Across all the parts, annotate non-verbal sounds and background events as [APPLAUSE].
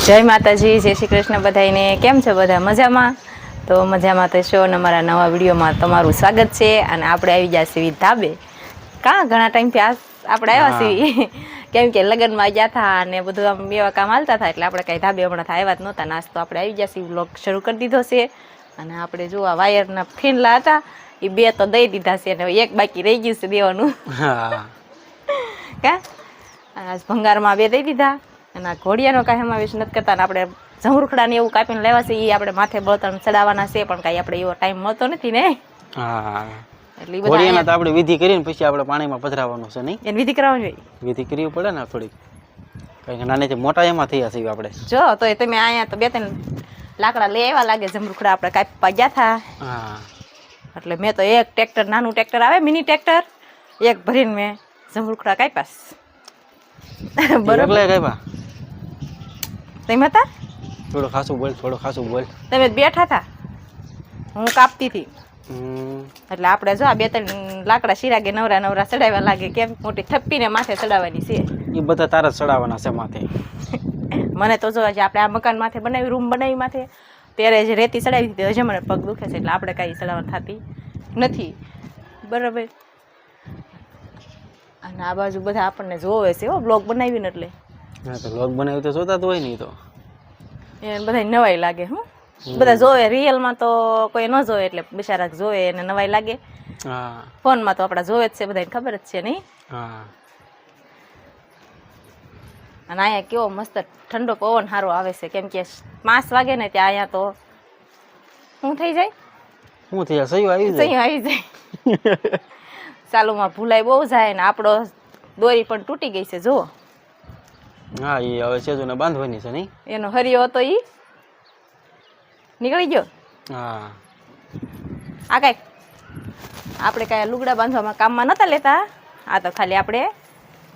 જય માતાજી જય શ્રી કૃષ્ણ બધાઈને કેમ છો બધા? મજામાં? તો મજામાં તો છો અને અમારા નવા વિડીયોમાં તમારું સ્વાગત છે. અને આપણે આવી ગયા છીએ ધાબે. કાં? ઘણા ટાઈમથી આ આપણે આવ્યા છીએ. [LAUGHS] કેમ કે લગ્નમાં ગયા હતા અને બધું આમ એવા કામ હાલતા હતા એટલે આપણે કાંઈ ધાબે હમણાં આવ્યા જ નહોતા. નાસ્તો આપણે આવી ગયા છીએ વ્લોગ શરૂ કરી દીધો છે. અને આપણે જો આ વાયરના ફીનલા હતા એ બે તો દઈ દીધા છે અને એક બાકી રહી ગયું છે દેવાનું. [LAUGHS] કા? આજ ભંગારમાં બે દઈ દીધા. અને આ ઘોડિયાનો કાંઈ સમાવેશ નથી કરતા ને આપણે જમરૂખડાને એવું કાપીને લેવા છે એ આપણે માથે બળતણ ચડાવવાના છે પણ કાંઈ આપણે એવો ટાઈમ મળતો નથી ને. હા. એટલે ઘોડિયાના તો આપણે વિધિ કરીને પછી આપણે પાણીમાં પધરાવવાનું છે નહીં? એને વિધિ કરાવવાની હોય વિધિ કરવી પડે ને થોડીક. કારણ કે નાનેથી મોટા એમાં થયા છીએ આપણે. જો તો એ તમે અહીંયા તો બે ત્રણ લાકડા લેવા લાગે જમરૂખડા આપણે કાપવા ગયા હતા હા. એટલે મેં તો એક ટ્રેક્ટર નાનું ટ્રેક્ટર આવે મિની ટ્રેક્ટર એક ભરીને મેં જમરૂખડા કાપ્યાસ બરોબર. બા તમે હતા થોડું ખાસું બોલ થોડું ખાસું બોલ. તમે બેઠા હતા હું કાપતી હતી એટલે આપણે જો આ બે ત્રણ લાકડા શિરાગે નવરા નવરા ચડાવવા લાગે કેમ મોટી થપ્પીને માથે ચડાવવાની છે? એ બધા તારા ચડાવવાના છે માથે. મને તો જો આજે આપણે આ મકાન માથે બનાવી રૂમ બનાવી માથે ત્યારે જે રેતી ચડાવી હતી હજે મને પગ દુખે છે એટલે આપણે કાંઈ ચડાવવાની થતી નથી. બરાબર. અને આ બાજુ બધા આપણને જોવે છે હો બ્લોગ બનાવીને એટલે. હા તો બ્લોગ બનાવ્યું તો જોતા જ હોય નહીં તો. એને બધા નવાઈ લાગે હું. બધા જોવે રિયલમાં તો કોઈ ન જોવે એટલે બિચારા જોવે અને નવાઈ લાગે. ફોનમાં તો આપણા જોવે જ છે બધાને ખબર જ છે નહીં અને અહીંયા કેવો મસ્ત ઠંડો પવન સારો આવે છે કેમ કે પાંચ વાગે ને ત્યાં અહીંયા તો શું થઈ જાય? શું થયા સહી આવી જાય? સહી આવી જાય. [LAUGHS] ચાલુમાં ભૂલાઈ બહુ જાય ને આપણો દોરી પણ તૂટી ગઈ છે જુઓ. હા એ હવે સેજુને બાંધવાની છે નહીં એનો હરિયો હતો ઈ. નીકળી ગયો? હા. આ કાંઈક. આપણે કાંઈ લુગડા બાંધવામાં કામમાં નહોતા લેતા? આ તો ખાલી આપણે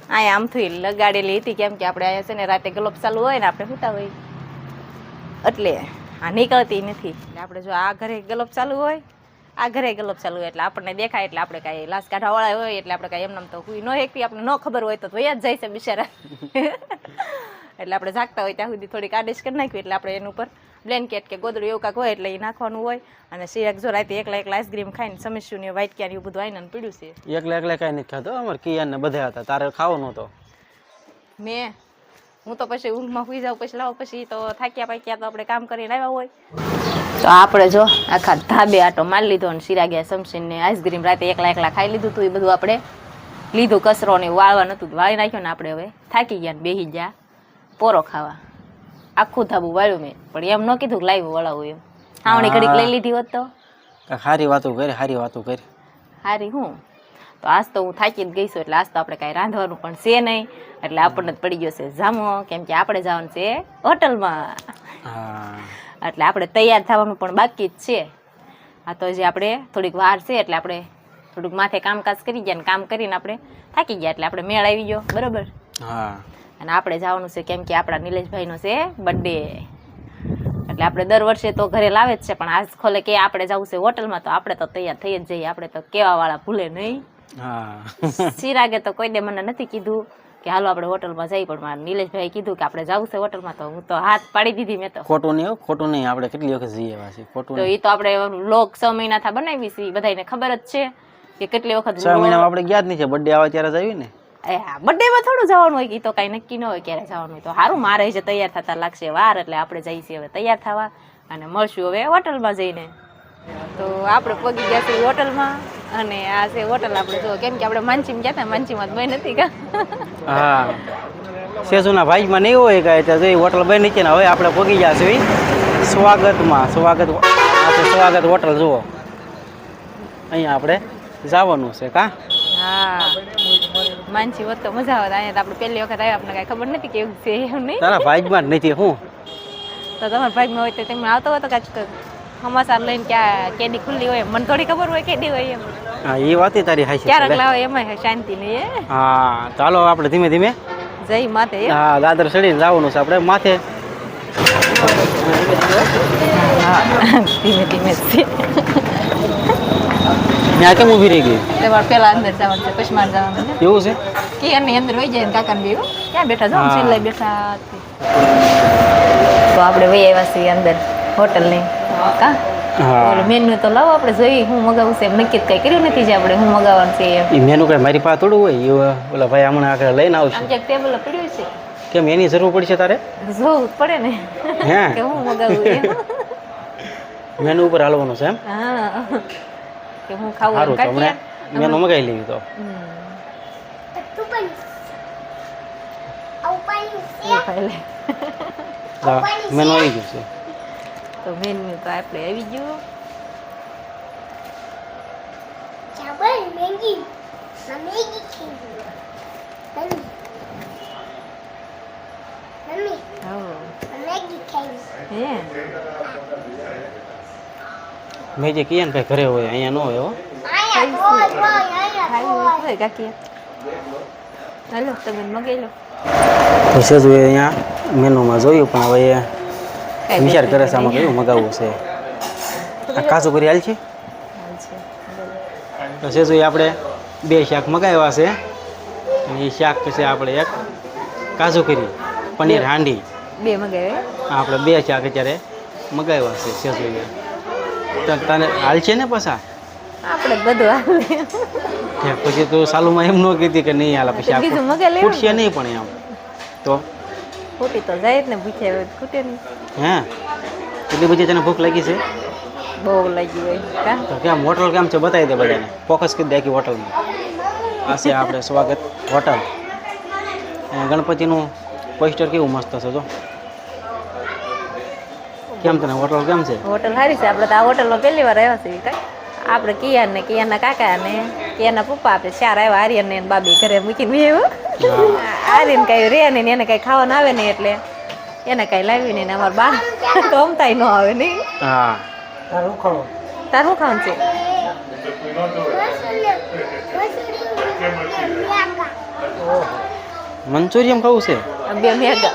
અહીંયા આમથી લગાડેલી હતી કેમ કે આપણે અહીંયા છે ને રાતે ગલોપ ચાલુ હોય ને આપણે સૂતા હોય. એટલે આ નીકળતી નથી. એટલે આપણે જો આ ઘરે ગલોપ ચાલુ હોય આ ઘરે ગલબ ચાલુ હોય એટલે આપણને દેખાય એટલે આપણે કાંઈ લાશ કાઢાવાળા હોય એટલે આપણે કાંઈ એમનામ તો કોઈ ન એકથી આપણે ન ખબર હોય તો વયા જ જાય છે બિચારા. [LAUGHS] એટલે આપણે જાગતા હોય ત્યાં સુધી થોડીક આદેશ કરી નાખ્યું એટલે આપણે એનું ઉપર બ્લેન્કેટ કે ગોદડું એવું કાંક હોય એટલે એ નાખવાનું હોય. અને સિરાક જો રાતે એકલા એકલા આઈસ્ક્રીમ ખાઈને સમસ્યું ને વાઇટ ક્યાં એવું બધું આવીને પીડ્યું છે. એકલા એકલા કાંઈ નથી ખાતો અમારે કિયાન ને બધા હતા. તારે ખાવો નહોતો. મેં હું તો પછી ઊંઘમાં સુઈ જાઉં પછી લાવો પછી તો થાક્યા પાક્યા તો આપણે કામ કરીને આવ્યા હોય. તો આપણે જો આખા ધાબે આટો મારી લીધો અને શીરા ગયા સમસીને આઈસ્ક્રીમ રાતે એકલા એકલા ખાઈ લીધું હતું એ બધું આપણે. લીધું કચરો ને એવું વાળવા નહોતું વાળી નાખ્યો ને આપણે હવે. થાકી ગયા ને બેસી ગયા. પોરો ખાવા. આખું ધાબુ વાળ્યું મેં પણ એમ ન કીધું કે લાઈવ વળાવું એમ. હાવણી ઘડીક લઈ લીધી હોત તો? સારી વાતો કરી સારી વાતો કરી. સારી હું? તો આજ તો હું થાકી જ ગઈ છું એટલે આજ તો આપણે કાંઈ રાંધવાનું પણ છે નહીં. એટલે આપણને જ પડી ગયો છે જામો કેમ કે આપણે જવાનું છે હોટલમાં. એટલે આપણે તૈયાર થવાનું પણ બાકી જ છે. આ તો જે આપણે થોડીક વાર છે એટલે આપણે થોડુંક માથે કામકાજ કરી ગયા ને કામ કરીને આપણે થાકી ગયા એટલે આપણે મેળ આવી ગયો બરોબર? હા. અને આપણે જવાનું છે કેમ કે આપણા નિલેશભાઈનો છે બર્થડે એટલે આપણે દર વર્ષે તો ઘરે લાવે જ છે પણ આજ ખોલે કે આપણે જવું છે હોટલમાં તો આપણે તો તૈયાર થઈ જ જઈએ આપણે તો કેવાવાળા ભૂલે નહીં. સિરાગે તો કોઈ દે મને નથી કીધું કે હાલો આપણે હોટલમાં જઈ પણ મારે નિલેશભાઈ કીધું કે આપણે જવું છે હોટલમાં તો હું તો હાથ પાડી દીધી મેં તો. ખોટું નહીં ખોટું નહીં. આપણે કેટલી વખત જઈએ એવા ખોટું તો એ તો આપણે લોક છ મહિના થા બનાવી છે બધાને ખબર જ છે કે કેટલી વખત છ મહિનામાં આપણે ગયા જ નહીં છે. બર્થડે આવે ત્યારે જ આવી ને. બર્થડે માં થોડું જવાનું હોય કે તો કાંઈ નક્કી ન હોય ક્યારે જવાનું હોય તો. સારું મારે છે તૈયાર થતા લાગશે વાર એટલે આપણે જઈશું હવે તૈયાર થવા અને મળશું હવે હોટલમાં જઈને. તો આપણે પગી ગયા છીએ હોટલમાં. અને આ છે હોટલ આપણે જો કેમ કે આપણે માનસીમ ગયા હતા માનસીમાં બંધ નથી કા હા. સેજુના ભાઈમાં નહીં હોય કાંઈ ત્યાં જોઈ હોટલ બની છે ને હવે આપણે પગી ગયા છીએ. સ્વાગતમાં સ્વાગત આપણે સ્વાગત હોટલ જુઓ. અહીંયા આપણે જવાનું છે કા? હા. માનસી હોત તો મજા આવે અહીંયા તો આપણે પહેલી વખત આવ્યા આપણે કાંઈ ખબર નથી કેવું છે એવું નહીં. તારા ભાઈમાં જ નથી હું? તો તમારા ભાઈમાં હોય તો તમે આવતો હોય તો કાંઈક સમાચાર લઈને ક્યાં કેદી ખુલ્લી હોય મને થોડી ખબર હોય કેદી હોય એમ. હા એ વાત તારી હાઈ ક્યારેક લાવે એમાં શાંતિ નહીં હે હા ચાલો આપણે ધીમે ધીમે. જય માથે હા દાદર ચડીને જવાનું છે આપણે માથે. હા ધીમે ધીમે ત્યાં કેમ ઊભી રહી ગઈ? તમારે પેલા અંદર જવાનું છે પછી મારે જવાનું છે. એવું છે? કે એની અંદર વહી જાય કાકા ને ક્યાં બેઠા? જાઉં હા. સિલાઈ બેઠા. તો આપણે વહી આવ્યા છીએ અંદર. હોટલની કા મેન્યુ તો લાવો આપણે જોઈએ હું મગાવું છે એમ નક્કી જ કઈ કર્યું નથી જે આપણે હું મગાવવાનું છે એમ એ મેનુ કઈ મારી પાસે થોડું હોય એ ઓલા ભાઈ હમણાં આગળ લઈને આવશે આમ ક્યાંક ટેબલ પડ્યું છે કેમ એની જરૂર પડશે તારે જોવું પડે ને હે કે હું મગાવું મેનુ ઉપર હાલવાનું છે એમ હા કે હું ખાવું સારું તો હમણાં મેનુ મગાવી લેવી તો મેનુ આવી ગયું છે તો મેન્યુ તો આપણે આવી ગયું Cabai Maggi. Nah, Maggi king. Mami. Mami, હા મેં જે ને ભાઈ ઘરે હોય અહીંયા ન હોય હો ખાઈ. હોય કાકી હાલો તમે મગાઈ લો અહીંયા મેનુમાં જોયું પણ હવે વિચાર કરે છે આમાં કયું મગાવવું છે? આ કાજુ કરી હાલ છે? છે. તો સેજુ આપણે બે શાક મગાવ્યા છે. અને એ શાક પછી આપણે એક કાજુ કરી પનીર હાંડી. બે મગાવ્યા? આપણે બે શાક અત્યારે મગાવ્યા છે સેજુ એ તને હાલ છે ને પાછા? આપણે બધું હાલે પછી તો સાલુમાં એમ ન કીધી કે નહીં હાલ પછી આપણે ખૂટશે નહીં પણ એમ. તો ખોટી તો જાય જ ને ભૂખે ખૂટે નહીં. હે? એટલી બધી તને ભૂખ લાગી છે? બહુ લાગી હોય. કા? તો કેમ હોટલ કેમ છે બતાવી દે બધાને? ફોકસ કરી દે આખી હોટલમાં. આ છે આપણે સ્વાગત હોટલ. અને ગણપતિનું પોસ્ટર કેવું મસ્ત છે જો. કેમ તને હોટલ કેમ છે? હોટલ સારી છે આપણે તો આ હોટલમાં પહેલી વાર આવ્યા છીએ કાંઈ? આપણે કિયાન ને કિયાના કાકા ને કિયાના પપ્પા આપણે ચાર આવ્યા આર્યન ને બાબી ઘરે મૂકીને આવ્યો. આર્યન કાંઈ રે નહીં ને એને કાંઈ ખાવાનું આવે નહીં એટલે એને કાંઈ લાવી નહીં ને અમારા બા. તો અમતાય ન આવે નહીં. હા. તાર શું ખાવાનું છે? મંચુરિયમ ખાવું છે? બે મેગા.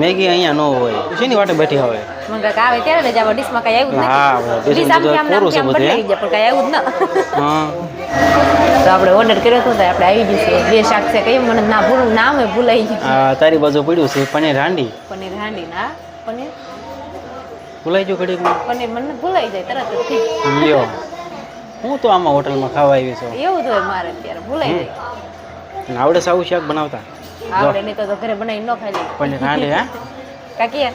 મેગી અહીંયા ન હોય. શેની વાટે બેઠી હવે? મંગા કે આવે ત્યારે જ આપણે ડીશમાં કઈ આવ્યું હા, ડીશ આમ આમ આમ પૂરું છે બધું, પણ કાંઈ આવ્યું જ ન. હા. [LAUGHS] તો આપણે ઓર્ડર કર્યો તો આપણે આવી ગયું છે. બે શાક છે કઈ મને ના ભૂલ નામે ભૂલાઈ ગયું. તારી બાજુ પડ્યું છે પનીર હાંડી. પનીર હાંડી ના પનીર? ભૂલાઈ ગયું ઘડીકમાં પનીર મને ભૂલાઈ જાય તરત જ લ્યો. હું તો આમાં હોટલમાં ખાવા આવી છું. એવું તો મારે અત્યારે ભૂલાઈ જાય. આવડે સાવું શાક બનાવતા. આવડે નહીં તો ઘરે બનાવીને ન ખાઈ પનીર હાંડી હા કાકી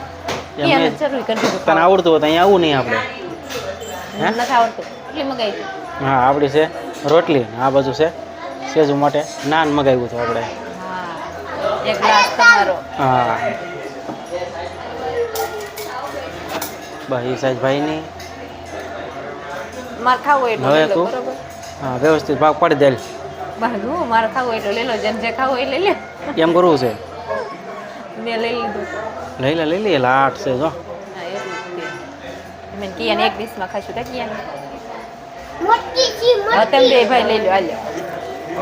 તને આવડતું હોય અહીંયા આવું નહીં આપણે. નથી આવડતું. એટલી મગાવી હા આપણી છે રોટલી આ બાજુ છે સેજુ માટે. નાન મગાવ્યું હતું આપણે. હા એક ગ્લાસ તમારો. હા. ભાઈ મારે ખાવું એટલું હવે તું? હા વ્યવસ્થિત ભાગ પડી દેલ બસ હું મારે ખાવું હોય એટલું લઈ લો જેને જે ખાવું હોય એ લઈ લે. એમ કરવું છે? મેં લઈ લીધું. લઈ લે લઈ લે લાટ છે જો. મેં કિયાને એક દિવસમાં ખાશું કા કિયાને? તમે બે ભાઈ લઈ લો હાલો.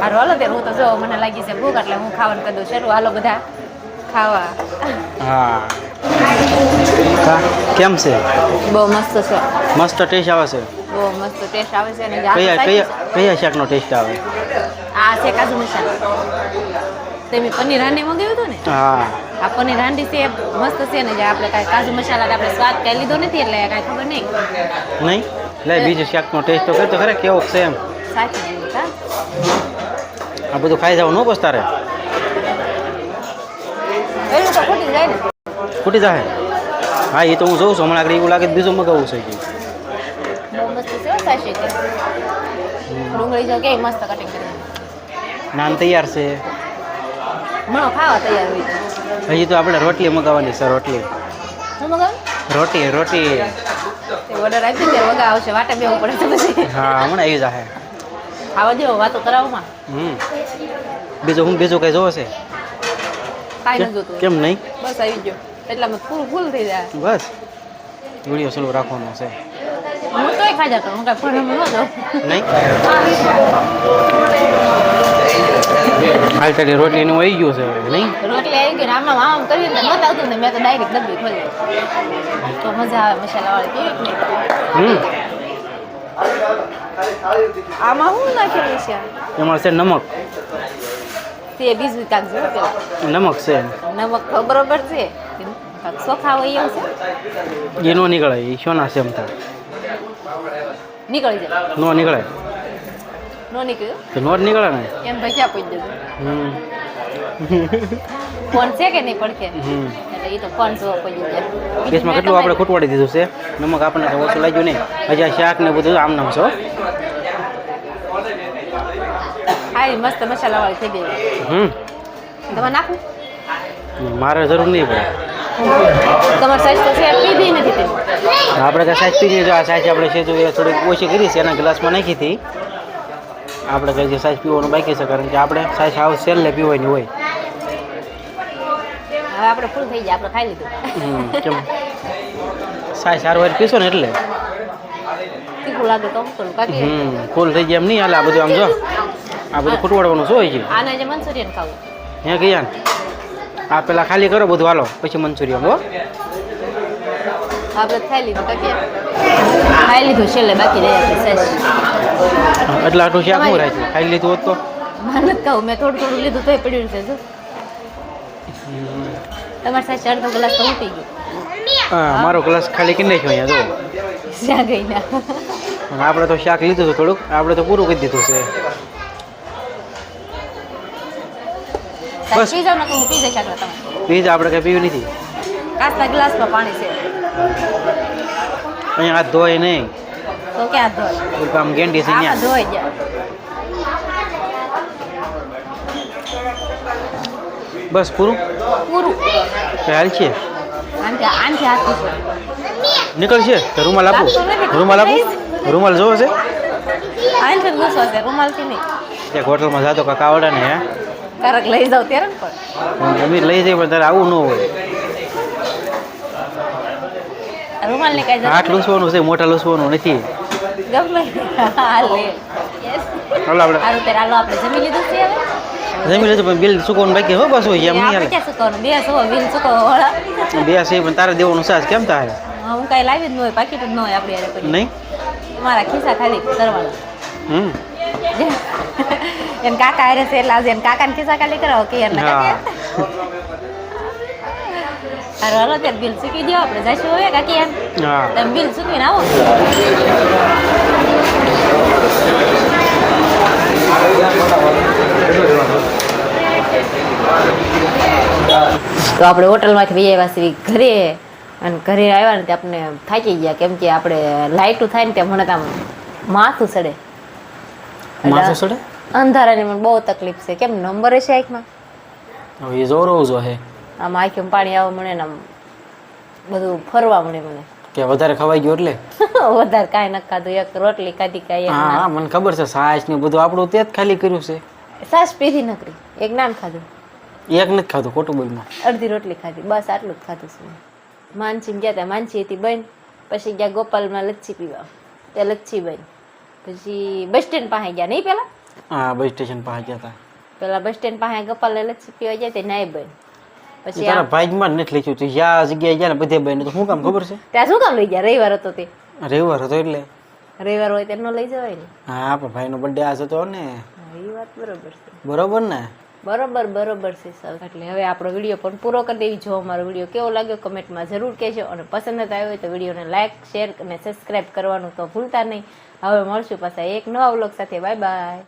મારું હાલો ત્યારે હું તો જો મને લાગી છે ભૂખ એટલે હું ખાવાનું કરી દઉં. શરૂ હાલો બધા. ખાવા. હા. કેમ છે? બહુ મસ્ત છે. મસ્ત ટેસ્ટ આવે છે. બહુ મસ્ત ટેસ્ટ આવે છે ને કયા તો કયા કયા શાકનો ટેસ્ટ આવે? છે. આ છે કાજુ મસાલા. તમે પનીર હાંડી મંગાવ્યું હતું ને? હા. આ પનીર હાંડી છે મસ્ત છે ને જે આપણે કાંઈ કાજુ મસાલા આપણે સ્વાદ કાંઈ લીધો નથી એટલે કાંઈ ખબર નહીં. નહીં? લે બીજું શાકનો ટેસ્ટ તો કરતો ખરે કેવો છે એમ? સાચી આ બધું ખાઈ જવું ન બસ તારે? એનું તો જાય ખૂટી જાય હા એ તો હું જોઉં છું હમણાં આગળ એવું લાગે બીજું મગાવવું છે કે કે ડુંગળી જો કેવી મસ્ત કટિંગ કરી નાન તૈયાર છે? હજી તો આપણે રોટલી મગાવવાની છે રોટલી. રોટી રોટી. ઓર્ડર આપી ત્યારે વગા આવશે વાટે બેવું પડે તો પછી. હા હમણાં આવી જાય ખાવા દેવો વાતો કરાવમાં હમ. બીજું હું બીજું કઈ જોવે છે? કાંઈ ન જોતું. કેમ નહીં? બસ આવી ગયો. એટલામાં ફૂલ ફૂલ થઈ જાય. બસ. વીડિયો ચાલુ રાખવાનો છે. હું તો ખાઈ જતો હું કઈ ફોન ન જાઉં નહીં હાલ તારી રોટલીનું આવી ગયું છે હવે, નહીં? રોટલી આવી ગઈ ને આમનામ આમ કરીને તો નહોતું આવતું ને મેં તો ડાયરેક્ટ ડબ્બી ખોલી તો મજા આવે મસાલા વાળી હમ. આમાં શું નાખેલું છે? એમાં છે નમક. તે બીજું કાંક જોયું પેલા. નમક છે. નમક તો બરોબર છે. કાંક ચોખા હોય એવું છે. એ નો નીકળે એ શોના છે એમ થાય. નીકળી જાય. નો નીકળે નો નીકળ્યું તો નો જ નીકળે ને? એમ ભજીયા પૂછી દેજો ફોન છે કે નહીં પડખે? એટલે એ તો ફોન જોવા પૂછી જાય. કેસમાં કેટલું આપણે ખૂટવાડી દીધું છે? નમક આપણને ઓછું લાગ્યું નહીં. હજી શાક ને બધું આમ નામ છો હારી મસ્ત મસાલાવાળી થઈ ગઈ. હમ. તમે નાખું મારે જરૂર નહીં પડે. તમારી સાઈઝ તો છે પીધી નથી આપણે કાંઈ સાઈઝ પીધી જો આ સાઈઝ આપણે છે તો એ થોડીક ઓછી કરી છે એના ગ્લાસમાં નાખી હતી. આપણે કંઈ જે સાઈઝ પીવાનું બાકી છે કારણ કે આપણે સાઈઝ હાવ સેલને પીવાની હોય. હવે આપણે ફૂલ થઈ જાય આપણે ખાઈ લીધું. કેમ? સાઈઝ સારું હોય પીશો ને એટલે. તીખું લાગે તો ફૂલ થઈ જાય એમ નહીં હાલે આ બધું આમ જો. આ બધું ખૂટવાડવાનું શું હોય છે? આને જે મંચુરિયન ખાવું. હે ગયા આ પેલા ખાલી કરો બધું હાલો. પછી મંચુરિયન હો. આપણે ખાઈ લીધું કાકી ખાઈ લીધું છેલ્લે બાકી રહી આપણે એટલે આટલું શાક હું રાખે ખાઈ લીધું હોત તો? નથી મેં થોડું થોડું લીધું તોય પડ્યું છે જો. સાહેબ ચાર અડધો ગ્લાસ તો હું પી ગયું. હા મારો ગ્લાસ ખાલી કરી નાખ્યો અહીંયા જો. શાક ગઈ ના. આપણે તો શાક લીધું હતું થોડુંક. આપણે તો પૂરું કરી દીધું છે. બસ. પી જાવ ને હું પી જઈ આગળ તમે બીજ આપણે કંઈ પીવું નથી. કાચના ગ્લાસમાં પાણી છે. અહીંયા હાથ ધોય નહીં. તો ક્યાં ધોય કામ ગેંડી છે ત્યાં. ધોઈ જાય. બસ પૂરું? પૂરું. હાલ છે. નીકળશે? તો રૂમાલ આપો. રૂમાલ આપો? રૂમાલ જોવો છે? રૂમાલથી નહીં. એક હોટલમાં જાતો કાકા આવડે ને હે? ક્યારેક લઈ જાવ ત્યારે ને પણ. અમે લઈ જઈએ પણ તારે આવું ન હોય. રૂમાલની કાંઈ હાથ લૂસવાનું છે મોટા લૂસવાનું નથી. ગમે. હાલે હાલો આપણે. સારું ત્યારે હાલો આપણે જમી લીધું છે હવે? જમી લીધું પણ બિલ ચૂકવવાનું બાકી હો બસ હોય એમ નહીં હાલે ક્યાં ચૂકવવાનું બે સો બિલ ચૂકવો બે સો પણ તારે દેવાનું સાસ કેમ થાય હું કાંઈ લાવી જ ન હોય પાકીટ જ ન હોય આપણે નહીં? મારા ખિસ્સા ખાલી કરવાના. હમ. એને કાકા હારે છે એટલે આજે એને કાકાને ખિસ્સા ખાલી કરાવો કે બિલ ચૂકી દો આપણે જઈશું હવે કાકી હા તમે બિલ ચૂકવીને આવો તો આપણે હોટલમાંથી બી આવ્યા છીએ ઘરે અને ઘરે આવ્યા ને તે આપણે થાકી ગયા કેમ કે આપણે લાઇટું થાય ને તે મને આમ માથું સડે માથું સડે અંધારાની મને બહુ તકલીફ છે. કેમ નંબર છે આંખમાં? હવે એ જોરો જો હે આમ આંખમાં પાણી આવે મને ને આમ બધું ફરવા મળે મને. કે વધારે ખવાઈ ગયું એટલે? [LAUGHS] વધારે કાંઈ નથી ખાધું. એક રોટલી ખાધી કાંઈ હા હા મને ખબર છે સાસ ને બધું આપણું તે જ ખાલી કર્યું છે. સાસ પીધી નકરી. એક નાન ખાધું. એક નથી ખાધું ખોટું બોલમાં અડધી રોટલી ખાધી. બસ આટલું જ ખાધું છે માનસી ગયા હતા માનસી હતી બન પછી ગયા ગોપાલમાં લચ્છી પીવા. તે લચ્છી બેન પછી બસ સ્ટેન્ડ પાસે ગયા નહીં પેલા? હા બસ સ્ટેશન પાસે ગયા હતા પેલા બસ સ્ટેન્ડ પાસે ગોપાલ લચ્છી પીવા જાય તે નાય બન. પછી તારા ભાઈમાં નથી લખ્યું તું. યા જગ્યાએ ગયા ને બધે બહેન તો શું કામ ખબર છે? ત્યાં શું કામ લઈ ગયા? રવિવાર હતો તે. રવિવાર હતો એટલે. રવિવાર હોય તે લઈ જવાય ને. હા આપણા ભાઈનો બર્થડે આજે તો ને. એ વાત બરોબર છે. બરોબર ને? બરોબર બરોબર છે સર એટલે હવે આપણો વીડિયો પણ પૂરો કરી દેવી. જો અમારો વીડિયો કેવો લાગ્યો કમેન્ટમાં જરૂર કહેજો. અને પસંદ આવ્યો હોય તો વિડીયોને લાઇક શેર અને સબસ્ક્રાઇબ કરવાનું તો ભૂલતા નહીં. હવે મળશું પાછા એક નવા વ્લોગ સાથે. Bye bye.